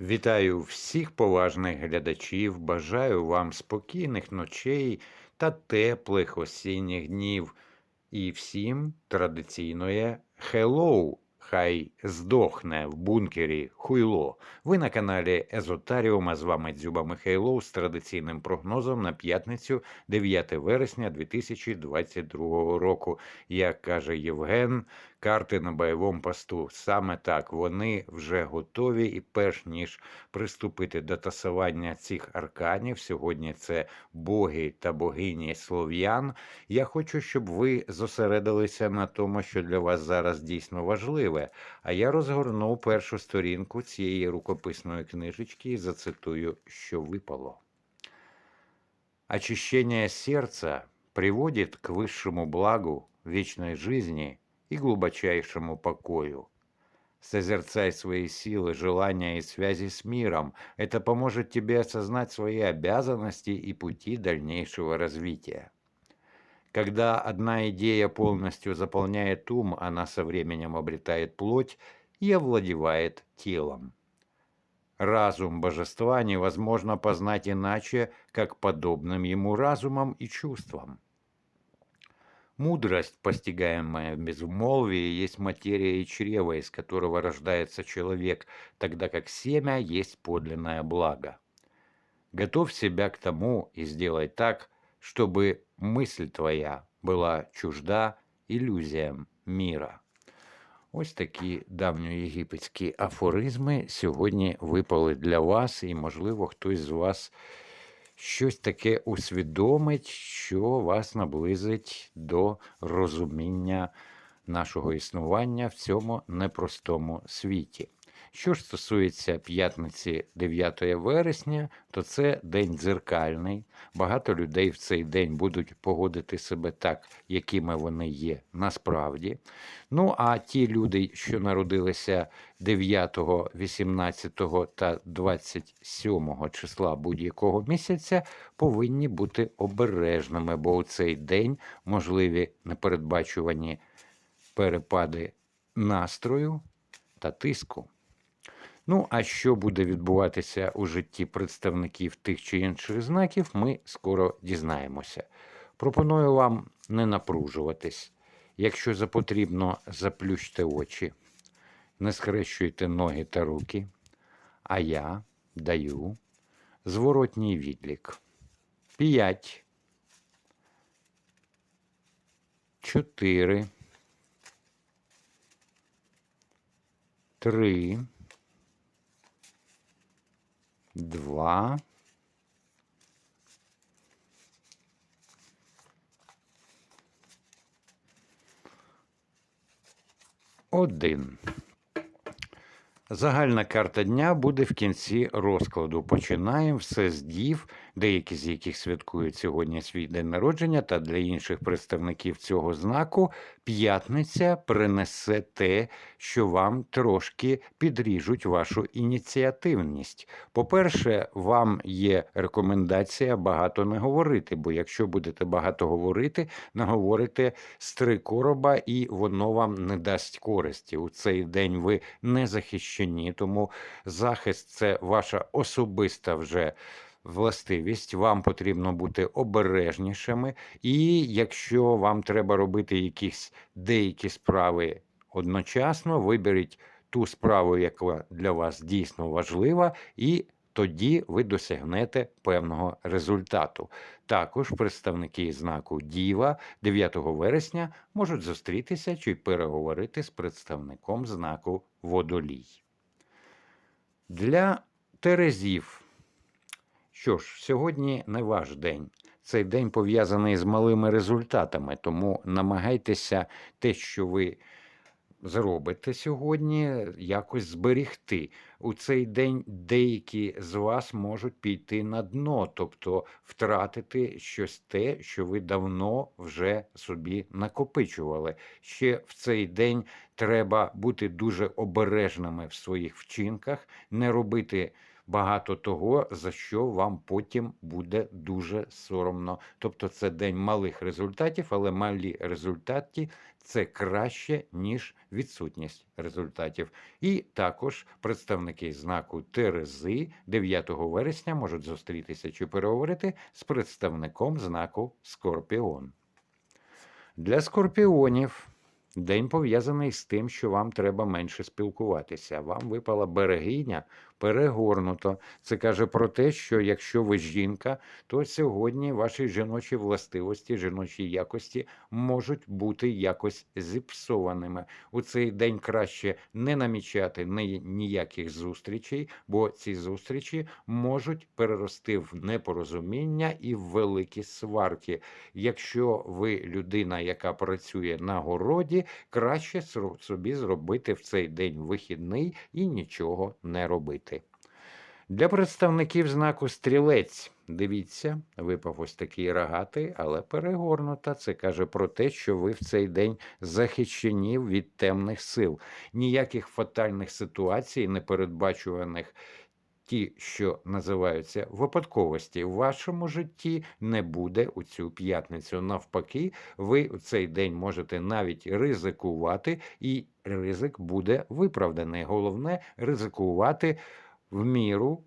Вітаю всіх поважних глядачів, бажаю вам спокійних ночей та теплих осінніх днів. І всім традиційноє хеллоу! Хай здохне в бункері хуйло. Ви на каналі Езотаріум, а з вами Дзюба Михайлов з традиційним прогнозом на п'ятницю 9 вересня 2022 року. Як каже Євген, карти на бойовому посту. Саме так вони вже готові, і перш ніж приступити до тасування цих арканів, сьогодні це боги та богині слов'ян. Я хочу, щоб ви зосередилися на тому, що для вас зараз дійсно важливе. А я розгорнув першу сторінку цієї рукописної книжечки і зацитую, що випало. Очищение сердца приводит к высшему благу, вечной жизни и глубочайшему покою. Созерцай свои силы, желания и связи с миром. Это поможет тебе осознать свои обязанности и пути дальнейшего развития. Когда одна идея полностью заполняет ум, она со временем обретает плоть и овладевает телом. Разум божества невозможно познать иначе, как подобным ему разумом и чувством. Мудрость, постигаемая в безмолвии, есть материя и чрево, из которого рождается человек, тогда как семя есть подлинное благо. Готовь себя к тому и сделай так, чтобы мысль твоя була чужда ілюзіям міра. Ось такі давньоєгипетські афоризми сьогодні випали для вас, і, можливо, хтось з вас Щось таке усвідомить, що вас наблизить до розуміння нашого існування в цьому непростому світі. Що ж стосується п'ятниці 9 вересня, то це день дзеркальний. Багато людей в цей день будуть погодити себе так, якими вони є насправді. Ну а ті люди, що народилися 9, 18 та 27 числа будь-якого місяця, повинні бути обережними, бо у цей день можливі непередбачувані перепади настрою та тиску. Ну, а що буде відбуватися у житті представників тих чи інших знаків, ми скоро дізнаємося. Пропоную вам не напружуватись. Якщо запотрібно, заплющте очі, не схрещуйте ноги та руки, а я даю зворотній відлік. П'ять. Чотири. Три. Два. Один. Загальна карта дня буде в кінці розкладу. Починаємо все з дів, деякі з яких святкують сьогодні свій день народження, та для інших представників цього знаку п'ятниця принесе те, що вам трошки підріжуть вашу ініціативність. По-перше, вам є рекомендація багато не говорити, бо якщо будете багато говорити, наговорите з три короба, і воно вам не дасть користі. У цей день ви не захищені, тому захист це ваша особиста вже властивість, вам потрібно бути обережнішими, і якщо вам треба робити якісь деякі справи одночасно, виберіть ту справу, яка для вас дійсно важлива, і тоді ви досягнете певного результату. Також представники знаку Діва 9 вересня можуть зустрітися чи переговорити з представником знаку Водолій. Для Терезів що ж, сьогодні не ваш день. Цей день пов'язаний з малими результатами, тому намагайтеся те, що ви зробите сьогодні, якось зберігти. У цей день деякі з вас можуть піти на дно, тобто втратити щось те, що ви давно вже собі накопичували. Ще в цей день треба бути дуже обережними в своїх вчинках, не робити багато того, за що вам потім буде дуже соромно. Тобто це день малих результатів, але малі результати це краще, ніж відсутність результатів. І також представники знаку Терези 9 вересня можуть зустрітися чи переговорити з представником знаку Скорпіон. Для скорпіонів день пов'язаний з тим, що вам треба менше спілкуватися. Вам випала берегиня перегорнуто. Це каже про те, що якщо ви жінка, то сьогодні ваші жіночі властивості, жіночі якості можуть бути якось зіпсованими. У цей день краще не намічати ніяких зустрічей, бо ці зустрічі можуть перерости в непорозуміння і в великі сварки. Якщо ви людина, яка працює на городі, краще собі зробити в цей день вихідний і нічого не робити. Для представників знаку стрілець, дивіться, випав ось такий рогатий, але перегорнута. Це каже про те, що ви в цей день захищені від темних сил. Ніяких фатальних ситуацій, непередбачуваних. Ті, що називаються випадковості в вашому житті, не буде у цю п'ятницю. Навпаки, ви у цей день можете навіть ризикувати, і ризик буде виправданий. Головне ризикувати в міру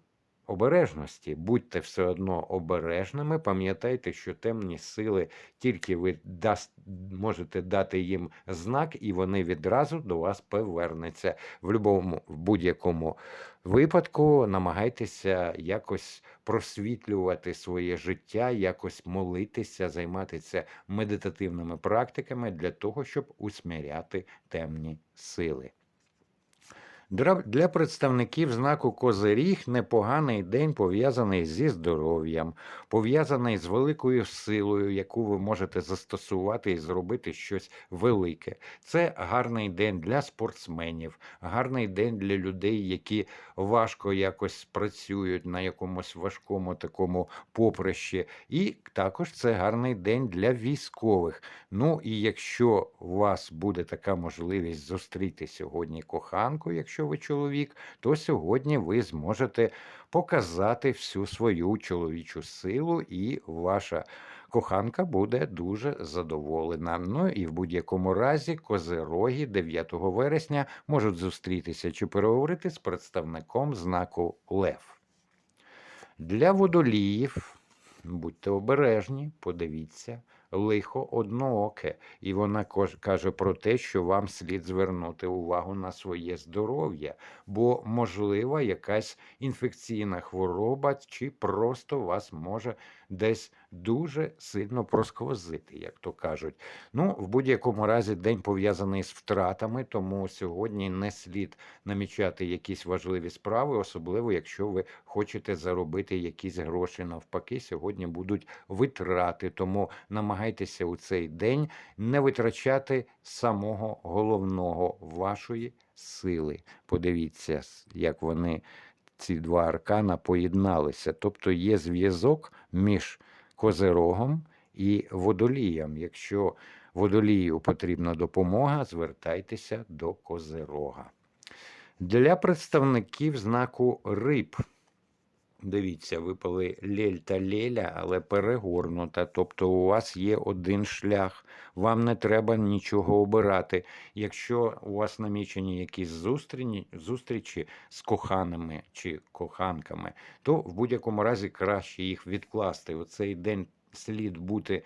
обережності. Будьте все одно обережними. Пам'ятайте, що темні сили тільки ви даст, можете дати їм знак, і вони відразу до вас повернуться. В будь-якому в будь-якому випадку намагайтеся якось просвітлювати своє життя, якось молитися, займатися медитативними практиками для того, щоб усміряти темні сили. Для, представників знаку Козиріг непоганий день пов'язаний зі здоров'ям, пов'язаний з великою силою, яку ви можете застосувати і зробити щось велике. Це гарний день для спортсменів, гарний день для людей, які важко якось працюють на якомусь важкому такому поприщі. І також це гарний день для військових. Ну і якщо у вас буде така можливість зустріти сьогодні коханку, якщо ви чоловік, то сьогодні ви зможете показати всю свою чоловічу силу, і ваша коханка буде дуже задоволена. Ну і в будь-якому разі козироги 9 вересня можуть зустрітися чи переговорити з представником знаку Лев. Для водоліїв будьте обережні, подивіться. Лихо однооке, і вона каже про те, що вам слід звернути увагу на своє здоров'я, бо можлива якась інфекційна хвороба, чи просто вас може десь дуже сильно просквозити, як то кажуть. Ну, в будь-якому разі день пов'язаний з втратами, тому сьогодні не слід намічати якісь важливі справи, особливо якщо ви хочете заробити якісь гроші. Навпаки, сьогодні будуть витрати, тому намагайтеся у цей день не витрачати самого головного вашої сили. Подивіться, як вони. Ці два аркана поєдналися, тобто є зв'язок між козирогом і водолієм. Якщо водолію потрібна допомога, звертайтеся до козирога. Для представників знаку риб. Дивіться, випали лель та леля, але перегорнута. Тобто у вас є один шлях, вам не треба нічого обирати. Якщо у вас намічені якісь зустрічі, зустрічі з коханими чи коханками, то в будь-якому разі краще їх відкласти. У цей день слід бути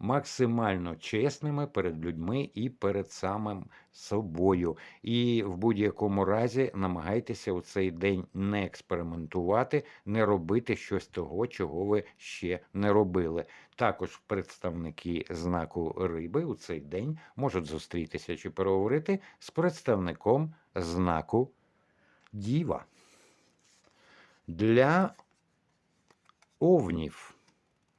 максимально чесними перед людьми і перед самим собою. І в будь-якому разі намагайтеся у цей день не експериментувати, не робити щось того, чого ви ще не робили. Також представники знаку риби у цей день можуть зустрітися чи переговорити з представником знаку діва. Для овнів.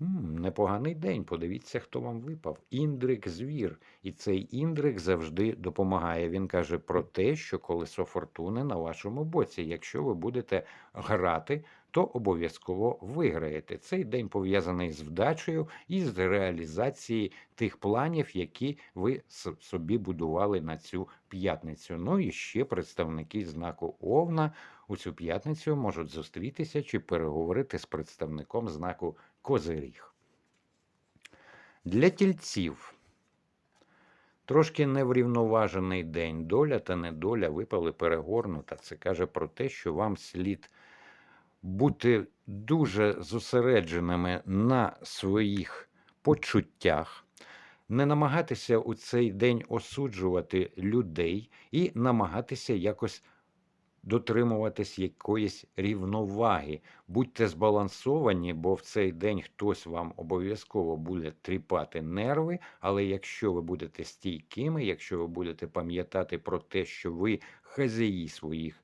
Непоганий день. Подивіться, хто вам випав. Індрик звір. І цей індрик завжди допомагає. Він каже про те, що колесо фортуни на вашому боці. Якщо ви будете грати, то обов'язково виграєте. Цей день пов'язаний з вдачею і з реалізацією тих планів, які ви собі будували на цю п'ятницю. Ну і ще представники знаку Овна у цю п'ятницю можуть зустрітися чи переговорити з представником знаку Козиріг. Для тільців трошки неврівноважений день. Доля та недоля випали перегорнута. Це каже про те, що вам слід бути дуже зосередженими на своїх почуттях, не намагатися у цей день осуджувати людей і намагатися якось дотримуватись якоїсь рівноваги. Будьте збалансовані, бо в цей день хтось вам обов'язково буде тріпати нерви. Але якщо ви будете стійкими, якщо ви будете пам'ятати про те, що ви хазяї своїх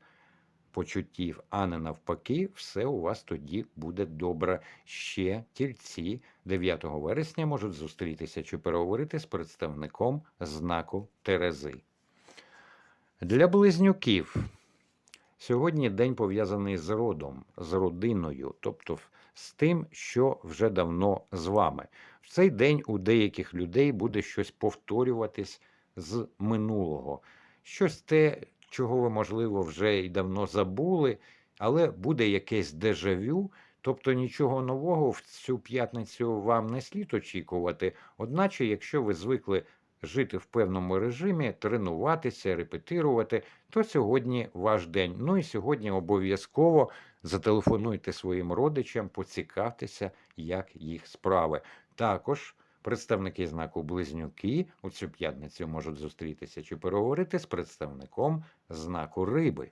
почуттів, а не навпаки, все у вас тоді буде добре. Ще тільці 9 вересня можуть зустрітися чи переговорити з представником знаку Терези. Для близнюків сьогодні день пов'язаний з родом, з родиною, тобто з тим, що вже давно з вами. В цей день у деяких людей буде щось повторюватись з минулого, щось те, чого ви, можливо, вже й давно забули, але буде якесь дежавю. Тобто нічого нового в цю п'ятницю вам не слід очікувати. Одначе, якщо ви звикли жити в певному режимі, тренуватися, репетирувати, то сьогодні ваш день. Ну і сьогодні обов'язково зателефонуйте своїм родичам, поцікавтеся, як їх справи. Також представники знаку Близнюки у цю п'ятницю можуть зустрітися чи переговорити з представником знаку Риби.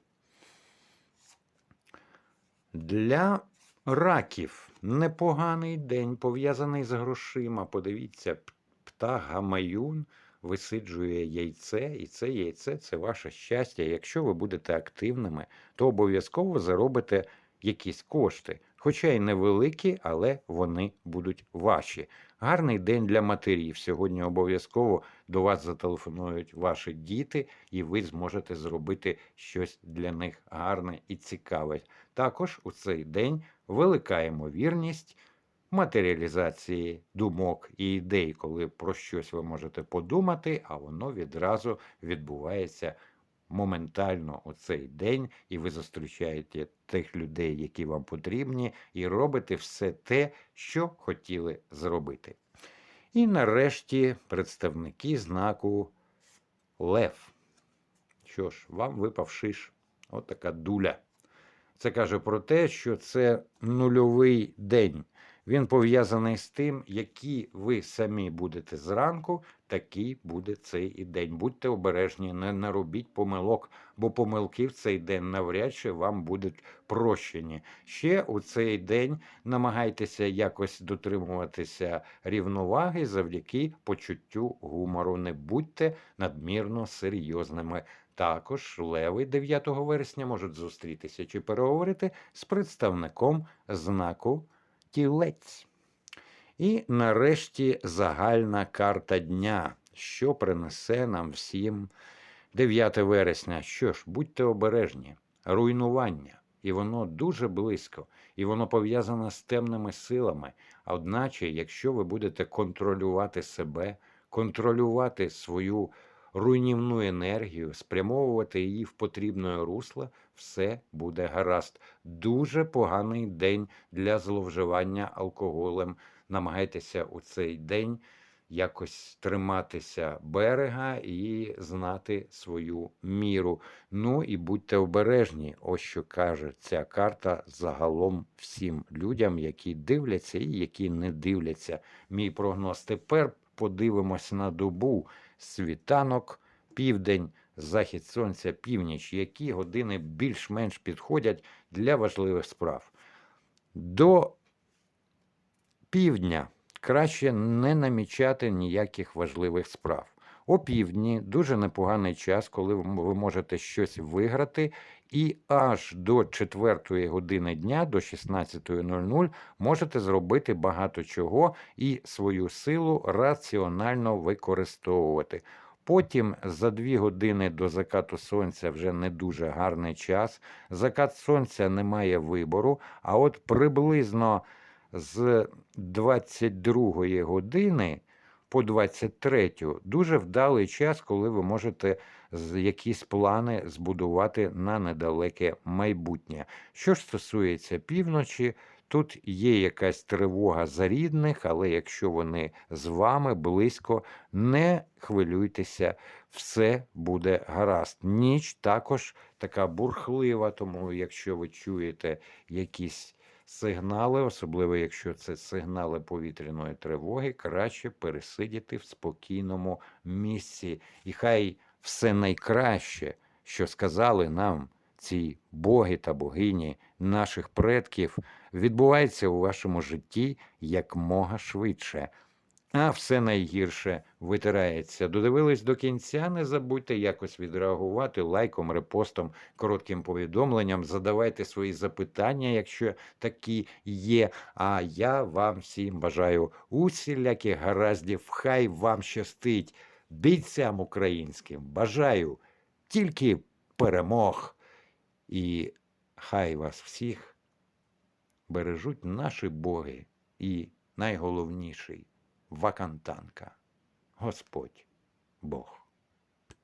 Для раків непоганий день, пов'язаний з грошима. Подивіться, птах гамаюн висиджує яйце, і це яйце це ваше щастя. Якщо ви будете активними, то обов'язково заробите якісь кошти, хоча й невеликі, але вони будуть ваші. Гарний день для матерів. Сьогодні обов'язково до вас зателефонують ваші діти, і ви зможете зробити щось для них гарне і цікаве. Також у цей день велика ймовірність матеріалізації думок і ідей, коли про щось ви можете подумати, а воно відразу відбувається моментально у цей день, і ви зустрічаєте тих людей, які вам потрібні, і робите все те, що хотіли зробити. І нарешті представники знаку Лев. Що ж, вам випав шиш. От дуля. Це каже про те, що це нульовий день. Він пов'язаний з тим, які ви самі будете зранку, такий буде цей і день. Будьте обережні, не наробіть помилок, бо помилки в цей день навряд чи вам будуть прощені. Ще у цей день намагайтеся якось дотримуватися рівноваги завдяки почуттю гумору. Не будьте надмірно серйозними. Також леви 9 вересня можуть зустрітися чи переговорити з представником знаку тілець. І нарешті загальна карта дня, що принесе нам всім 9 вересня. Що ж, будьте обережні, руйнування. І воно дуже близько, і воно пов'язане з темними силами. Одначе, якщо ви будете контролювати себе, контролювати свою руйнівну енергію, спрямовувати її в потрібне русло, все буде гаразд. Дуже поганий день для зловживання алкоголем. Намагайтеся у цей день якось триматися берега і знати свою міру. Ну і будьте обережні. Ось що каже ця карта загалом всім людям, які дивляться і які не дивляться. Мій прогноз тепер подивимось на добу світанок, південь, захід сонця, північ, які години більш-менш підходять для важливих справ. До півдня краще не намічати ніяких важливих справ. Опівдні дуже непоганий час, коли ви можете щось виграти, і аж до 4 години дня, до 16.00, можете зробити багато чого і свою силу раціонально використовувати. Потім за 2 години до закату сонця вже не дуже гарний час. Закат сонця немає вибору, а от приблизно з 22 години по 23 дуже вдалий час, коли ви можете якісь плани збудувати на недалеке майбутнє. Що ж стосується півночі, тут є якась тривога за рідних, але якщо вони з вами близько, не хвилюйтеся, все буде гаразд. Ніч також така бурхлива, тому якщо ви чуєте якісь сигнали, особливо якщо це сигнали повітряної тривоги, краще пересидіти в спокійному місці. І хай все найкраще, що сказали нам ці боги та богині наших предків, відбувається у вашому житті якмога швидше. А все найгірше витирається. Додивились до кінця. Не забудьте якось відреагувати лайком, репостом, коротким повідомленням. Задавайте свої запитання, якщо такі є. А я вам всім бажаю усіляких гараздів. Хай вам щастить бійцям українським. Бажаю тільки перемог. І хай вас всіх бережуть наші боги і найголовніший вакантанка. Господь Бог.